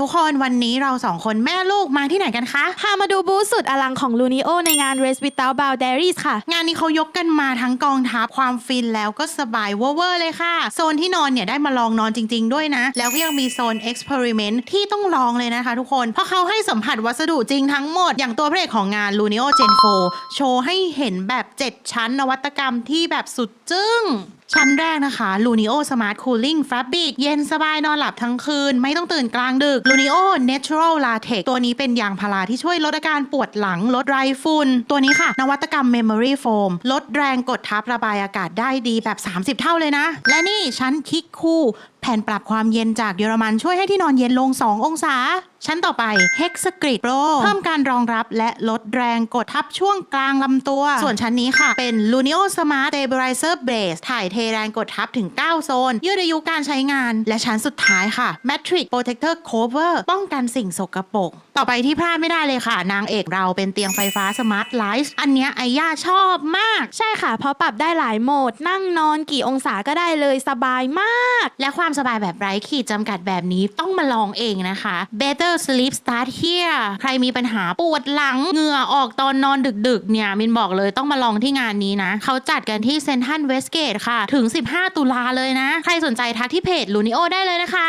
ทุกคนวันนี้เราสองคนแม่ลูกมาที่ไหนกันคะพามาดูบูธสุดอลังของ Lunio ในงาน Race Without Boundaries ค่ะ งานนี้เขายกกันมาทั้งกองทัพความฟินแล้วก็สบายเวอร์ๆเลยค่ะ โซนที่นอนเนี่ยได้มาลองนอนจริง ๆ ด้วยนะ แล้วก็ยังมีโซน Experiment ที่ต้องลองเลยนะคะทุกคน เพราะเขาให้สัมผัสวัสดุจริงทั้งหมด อย่างตัวพระเอกของงาน Lunio Gen 4 โชว์ให้เห็นแบบ 7 ชั้นนวัตกรรมที่แบบสุดจึ้งชั้นแรกนะคะ Lunio Smart Cooling Fabric เย็นสบายนอนหลับทั้งคืน ไม่ต้องตื่นกลางดึก Lunio Natural Latex ตัวนี้เป็นยางพาราที่ช่วยลดอาการปวดหลัง ลดไรฝุ่น ตัวนี้ค่ะ นวัตกรรม Memory Foam ลดแรงกดทับระบายอากาศได้ดีแบบ 30 เท่าเลยนะ และนี่ชั้นคิกคู แผ่นปรับความเย็นจากเยอรมันช่วยให้ที่นอนเย็นลง 2 องศา ชั้นต่อไป Hexagrid Pro เพิ่มการรองรับและลดแรงกดทับช่วงกลางลำตัว ส่วนชั้นนี้ค่ะ เป็น Lunio Smart Stabilizer Base ถ่ายเทแรงกดทับถึง 9 โซน ยืดอายุการใช้งาน และชั้นสุดท้ายค่ะ Matrix Protector Cover ป้องกันสิ่งสกปรกต่อไปที่พลาดไม่ได้เลยค่ะ นางเอกเราเป็นเตียงไฟฟ้า Smart Life อันนี้ไอย่าชอบมาก ใช่ค่ะ เพราะปรับได้หลายโหมด นั่งนอนกี่องศาก็ได้เลยสบายมาก และความสบายแบบไร้ขีดจำกัดแบบนี้ต้องมาลองเองนะคะ Better Sleep Start Here ใครมีปัญหาปวดหลังเหงื่อออกตอนนอนดึกๆ เนี่ยมินบอกเลยต้องมาลองที่งานนี้นะ เขาจัดกันที่เซนทันเวสเกตค่ะ ถึง 15 ตุลาเลยนะ ใครสนใจทักที่เพจลูนิโอได้เลยนะคะ